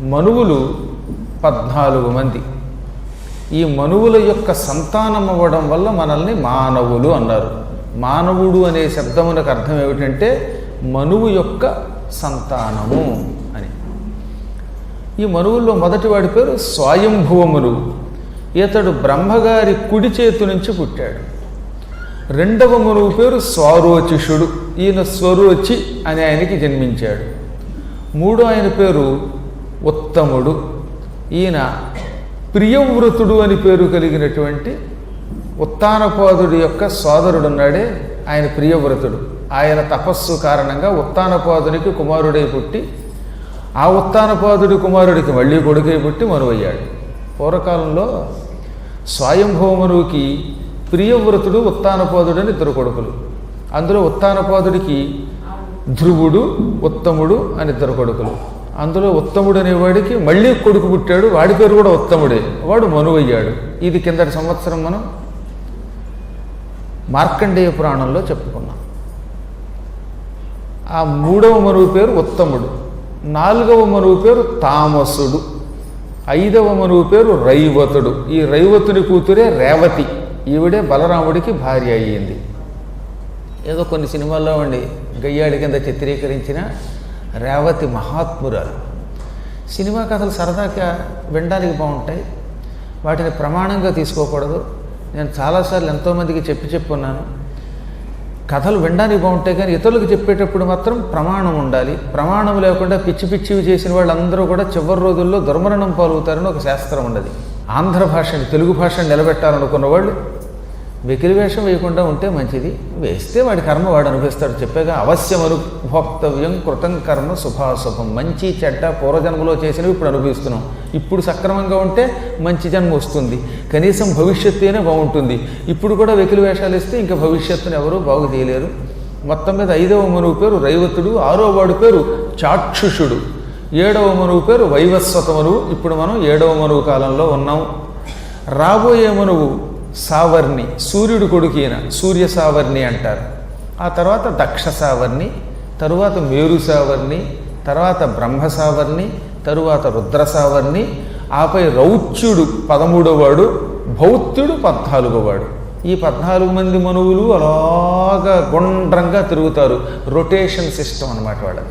మనువులు పద్నాలుగు మంది. ఈ మనువుల యొక్క సంతానం అవ్వడం వల్ల మనల్ని మానవులు అన్నారు. మానవుడు అనే శబ్దమునకు అర్థం ఏమిటంటే మనువు యొక్క సంతానము అని. ఈ మనువుల్లో మొదటివాడి పేరు స్వయంభువ మనువు ఇతడు బ్రహ్మగారి కుడి చేతి నుంచి పుట్టాడు. రెండవ మనువు పేరు స్వారోచిషుడు. ఈయన స్వరోచి అని ఆయనకి జన్మించాడు. మూడో ఆయన పేరు ఉత్తముడు. ఈయన ప్రియవ్రతుడు అని పేరు కలిగినటువంటి ఉత్తానపాదుడి యొక్క సోదరుడున్నాడే. ఆయన ప్రియవ్రతుడు. ఆయన తపస్సు కారణంగా ఉత్తానపాదునికి కుమారుడై పుట్టి ఆ ఉత్తానపాదుడి కుమారుడికి మళ్ళీ కొడుకై పుట్టి మనువయ్యాడు పూర్వకాలంలో స్వయంభవమనువుకి ప్రియవ్రతుడు ఉత్తానపాదుడు అని ఇద్దరు కొడుకులు. అందులో ఉత్తానపాదుడికి ధ్రువుడు ఉత్తముడు అని ఇద్దరు కొడుకులు. అందులో ఉత్తముడు అనేవాడికి మళ్ళీ కొడుకు పుట్టాడు వాడి పేరు కూడా ఉత్తముడే. వాడు మనువయ్యాడు ఇది కిందటి సంవత్సరం మనం మార్కండేయ పురాణంలో చెప్పుకున్నాం. ఆ మూడవ మరువు పేరు ఉత్తముడు నాలుగవ మరువు పేరు తామసుడు ఐదవ మరువు పేరు రైవతుడు. ఈ రైవతుని కూతురే రేవతి. ఈవిడే బలరాముడికి భార్య అయ్యింది. ఏదో కొన్ని సినిమాల్లో ఉండి గయ్యాడి కింద చిత్రీకరించిన రేవతి మహాత్మురాలు. సినిమా కథలు సరదాగా వినడానికి బాగుంటాయి. వాటిని ప్రమాణంగా తీసుకోకూడదు. నేను చాలాసార్లు ఎంతోమందికి చెప్పి చెప్పున్నాను. కథలు వినడానికి బాగుంటాయి కానీ ఇతరులకు చెప్పేటప్పుడు మాత్రం ప్రమాణం ఉండాలి. ప్రమాణం లేకుండా పిచ్చి పిచ్చివి చేసిన వాళ్ళందరూ కూడా చివరి రోజుల్లో దుర్మరణం పాల్గొతారని ఒక శాస్త్రం ఉండదు ఆంధ్ర భాషని తెలుగు భాషను నిలబెట్టాలనుకున్న వాళ్ళు వెకిలి వేషం వేయకుండా ఉంటే మంచిది. వేస్తే వాడి కర్మ వాడు అనుభవిస్తాడు. చెప్పాగా అవశ్యం అనుభోక్తవ్యం కృతం కర్మ శుభాశుభం. మంచి చెడ్డ పూర్వజన్మలో చేసినవి ఇప్పుడు అనుభవిస్తున్నాం. ఇప్పుడు సక్రమంగా ఉంటే మంచి జన్మ వస్తుంది. కనీసం భవిష్యత్తు అయినా బాగుంటుంది. ఇప్పుడు కూడా వెకిలి వేషాలు ఇస్తే ఇంకా భవిష్యత్తును ఎవరూ బాగు చేయలేరు. మొత్తం మీద ఐదవ మనువు పేరు రైవతుడు ఆరో వాడు పేరు చాక్షుషుడు ఏడవ మనువు పేరు వైవస్వత మనువు ఇప్పుడు మనం ఏడవ మనువు కాలంలో ఉన్నాం. రాబోయే మనువు సావర్ణి సూర్యుడు కొడుకైన సూర్య సావర్ణి అంటారు. ఆ తర్వాత దక్ష సావర్ణి తరువాత మేరు సావర్ణి తర్వాత బ్రహ్మ సావర్ణి తరువాత రుద్ర సావర్ణి ఆపై రౌచ్యుడు పదమూడవవాడు భౌత్యుడు పద్నాలుగోవాడు ఈ పద్నాలుగు మంది మనువులు అలాగా గుండ్రంగా తిరుగుతారు. రొటేషన్ సిస్టమ్ అన్నమాట వాళ్ళది.